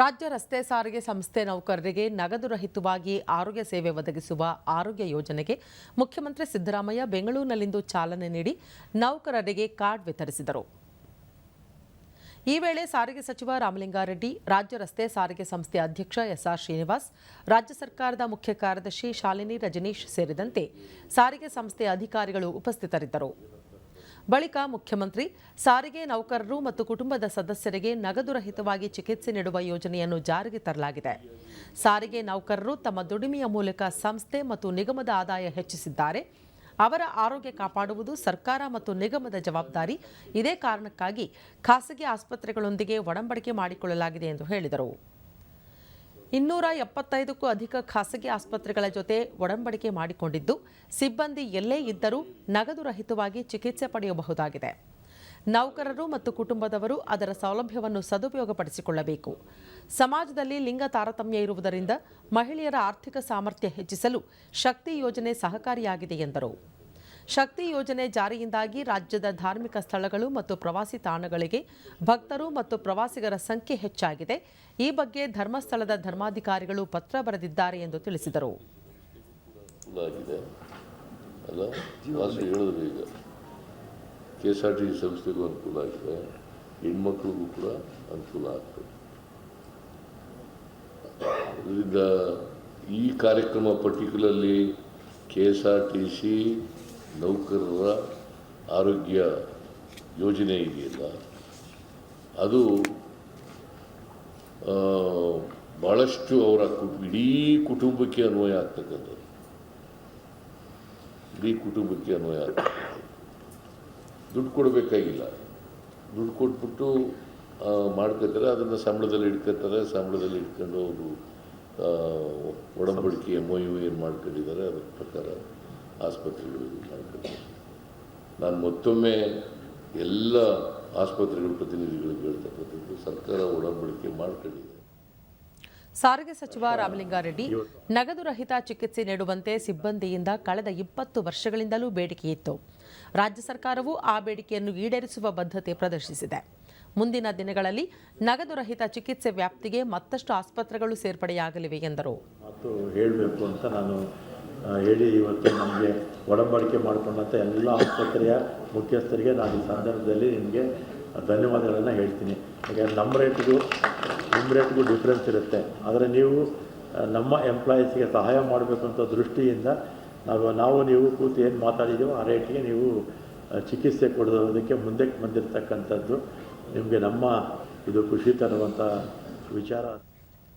ರಾಜ್ಯ ರಸ್ತೆ ಸಾರಿಗೆ ಸಂಸ್ಥೆ ನೌಕರರಿಗೆ ನಗದು ರಹಿತವಾಗಿ ಆರೋಗ್ಯ ಸೇವೆ ಒದಗಿಸುವ ಆರೋಗ್ಯ ಯೋಜನೆಗೆ ಮುಖ್ಯಮಂತ್ರಿ ಸಿದ್ದರಾಮಯ್ಯ ಬೆಂಗಳೂರಿನಲ್ಲಿಂದು ಚಾಲನೆ ನೀಡಿ ನೌಕರರಿಗೆ ಕಾರ್ಡ್ ವಿತರಿಸಿದರು. ಈ ವೇಳೆ ಸಾರಿಗೆ ಸಚಿವ ರಾಮಲಿಂಗಾರೆಡ್ಡಿ, ರಾಜ್ಯ ರಸ್ತೆ ಸಾರಿಗೆ ಸಂಸ್ಥೆ ಅಧ್ಯಕ್ಷ ಎಸ್ಆರ್ ಶ್ರೀನಿವಾಸ್, ರಾಜ್ಯ ಸರ್ಕಾರದ ಮುಖ್ಯ ಕಾರ್ಯದರ್ಶಿ ಶಾಲಿನಿ ರಜನೀಶ್ ಸೇರಿದಂತೆ ಸಾರಿಗೆ ಸಂಸ್ಥೆ ಅಧಿಕಾರಿಗಳು ಉಪಸ್ಥಿತರಿದ್ದರು. ಬಳಿಕ ಮುಖ್ಯಮಂತ್ರಿ ಸಾರಿಗೆ ನೌಕರರು ಮತ್ತು ಕುಟುಂಬದ ಸದಸ್ಯರಿಗೆ ನಗದುರಹಿತವಾಗಿ ಚಿಕಿತ್ಸೆ ನೀಡುವ ಯೋಜನೆಯನ್ನು ಜಾರಿಗೆ ತರಲಾಗಿದೆ. ಸಾರಿಗೆ ನೌಕರರು ತಮ್ಮ ದುಡಿಮೆಯ ಮೂಲಕ ಸಂಸ್ಥೆ ಮತ್ತು ನಿಗಮದ ಆದಾಯ ಹೆಚ್ಚಿಸಿದ್ದಾರೆ. ಅವರ ಆರೋಗ್ಯ ಕಾಪಾಡುವುದು ಸರ್ಕಾರ ಮತ್ತು ನಿಗಮದ ಜವಾಬ್ದಾರಿ. ಇದೇ ಕಾರಣಕ್ಕಾಗಿ ಖಾಸಗಿ ಆಸ್ಪತ್ರೆಗಳೊಂದಿಗೆ ಒಡಂಬಡಿಕೆ ಮಾಡಿಕೊಳ್ಳಲಾಗಿದೆ ಎಂದು ಹೇಳಿದರು. ಇನ್ನೂರ ಎಪ್ಪತ್ತೈದಕ್ಕೂ ಅಧಿಕ ಖಾಸಗಿ ಆಸ್ಪತ್ರೆಗಳ ಜೊತೆ ಒಡಂಬಡಿಕೆ ಮಾಡಿಕೊಂಡಿದ್ದು, ಸಿಬ್ಬಂದಿ ಎಲ್ಲೇ ಇದ್ದರೂ ನಗದು ರಹಿತವಾಗಿ ಚಿಕಿತ್ಸೆ ಪಡೆಯಬಹುದಾಗಿದೆ. ನೌಕರರು ಮತ್ತು ಕುಟುಂಬದವರು ಅದರ ಸೌಲಭ್ಯವನ್ನು ಸದುಪಯೋಗಪಡಿಸಿಕೊಳ್ಳಬೇಕು. ಸಮಾಜದಲ್ಲಿ ಲಿಂಗ ತಾರತಮ್ಯ ಇರುವುದರಿಂದ ಮಹಿಳೆಯರ ಆರ್ಥಿಕ ಸಾಮರ್ಥ್ಯ ಹೆಚ್ಚಿಸಲು ಶಕ್ತಿ ಯೋಜನೆ ಸಹಕಾರಿಯಾಗಿದೆ ಎಂದರು. ಶಕ್ತಿ ಯೋಜನೆ ಜಾರಿಯಿಂದಾಗಿ ರಾಜ್ಯದ ಧಾರ್ಮಿಕ ಸ್ಥಳಗಳು ಮತ್ತು ಪ್ರವಾಸಿ ತಾಣಗಳಿಗೆ ಭಕ್ತರು ಮತ್ತು ಪ್ರವಾಸಿಗರ ಸಂಖ್ಯೆ ಹೆಚ್ಚಾಗಿದೆ. ಈ ಬಗ್ಗೆ ಧರ್ಮಸ್ಥಳದ ಧರ್ಮಾಧಿಕಾರಿಗಳು ಪತ್ರ ಬರೆದಿದ್ದಾರೆ ಎಂದು ತಿಳಿಸಿದರು. ಸಂಸ್ಥೆಗೂ ಅನುಕೂಲ ಆಗಿದೆ. ಕೂಡ ಅನುಕೂಲ ಆಗ್ತದೆ. ಈ ಕಾರ್ಯಕ್ರಮ particularly K S R T C ನೌಕರರ ಆರೋಗ್ಯ ಯೋಜನೆ ಇದೆಯಲ್ಲ, ಅದು ಭಾಳಷ್ಟು ಅವರ ಇಡೀ ಕುಟುಂಬಕ್ಕೆ ಅನ್ವಯ ಆಗ್ತಕ್ಕಂಥದ್ದು. ಇಡೀ ಕುಟುಂಬಕ್ಕೆ ಅನ್ವಯ ಆಗ್ತದೆ ದುಡ್ಡು ಕೊಡಬೇಕಾಗಿಲ್ಲ. ದುಡ್ಡು ಕೊಟ್ಬಿಟ್ಟು ಮಾಡ್ಕೋತಾರೆ, ಅದನ್ನು ಸಂಬಳದಲ್ಲಿ ಇಟ್ಕೋತಾರೆ, ಸಂಬಳದಲ್ಲಿ ಇಟ್ಕೊಂಡು ಅವರು ಒಡಂಬಡಿಕೆ ಎಂ ಏನು ಮಾಡ್ಕೊಂಡಿದ್ದಾರೆ, ಅದರ ಪ್ರಕಾರ. ಆಸ್ಪತ್ರೆಗಳು ಇದು ನಾನು ಮತ್ತೊಮ್ಮೆ ಎಲ್ಲ ಆಸ್ಪತ್ರೆಗಳ ಪ್ರತಿನಿಧಿಗಳು ಹೇಳ್ತಕ್ಕಂಥದ್ದು ಸರ್ಕಾರ ಒಡಂಬಡಿಕೆ ಮಾಡಿಕೊಂಡಿದೆ. ಸಾರಿಗೆ ಸಚಿವ ರಾಮಲಿಂಗಾರೆಡ್ಡಿ ನಗದು ರಹಿತ ಚಿಕಿತ್ಸೆ ನೀಡುವಂತೆ ಸಿಬ್ಬಂದಿಯಿಂದ ಕಳೆದ ಇಪ್ಪತ್ತು ವರ್ಷಗಳಿಂದಲೂ ಬೇಡಿಕೆಯಿತ್ತು ರಾಜ್ಯ ಸರ್ಕಾರವು ಆ ಬೇಡಿಕೆಯನ್ನು ಈಡೇರಿಸುವ ಬದ್ಧತೆ ಪ್ರದರ್ಶಿಸಿದೆ. ಮುಂದಿನ ದಿನಗಳಲ್ಲಿ ನಗದು ರಹಿತ ಚಿಕಿತ್ಸೆ ವ್ಯಾಪ್ತಿಗೆ ಮತ್ತಷ್ಟು ಆಸ್ಪತ್ರೆಗಳು ಸೇರ್ಪಡೆಯಾಗಲಿವೆ ಎಂದರು. ಹೇಳಬೇಕು ಅಂತ ನಾನು ಹೇಳಿ ಇವತ್ತು ನಮಗೆ ಒಡಂಬಡಿಕೆ ಮಾಡಿಕೊಂಡಂಥ ಎಲ್ಲ ಆಸ್ಪತ್ರೆಯ ಮುಖ್ಯಸ್ಥರಿಗೆ ನಾನು ಈ ಸಂದರ್ಭದಲ್ಲಿ ನಿಮಗೆ ಧನ್ಯವಾದಗಳನ್ನು ಹೇಳ್ತೀನಿ. ಯಾಕಂದರೆ ನಮ್ಮ ರೇಟ್ಗೂ, ನಿಮ್ಮ ರೇಟ್ಗೂ ಡಿಫ್ರೆನ್ಸ್ ಇರುತ್ತೆ. ಆದರೆ ನೀವು ನಮ್ಮ ಎಂಪ್ಲಾಯೀಸ್ಗೆ ಸಹಾಯ ಮಾಡಬೇಕು ಅಂತ ದೃಷ್ಟಿಯಿಂದ ನಾವು ನಾವು, ನೀವು ಕೂತು ಏನು ಮಾತಾಡಿದ್ದೀವೋ ಆ ರೇಟಿಗೆ ನೀವು ಚಿಕಿತ್ಸೆ ಕೊಡೋದಕ್ಕೆ ಮುಂದಕ್ಕೆ ಬಂದಿರತಕ್ಕಂಥದ್ದು ನಿಮಗೆ ನಮ್ಮ ಇದು ಖುಷಿ ತರುವಂಥ ವಿಚಾರ.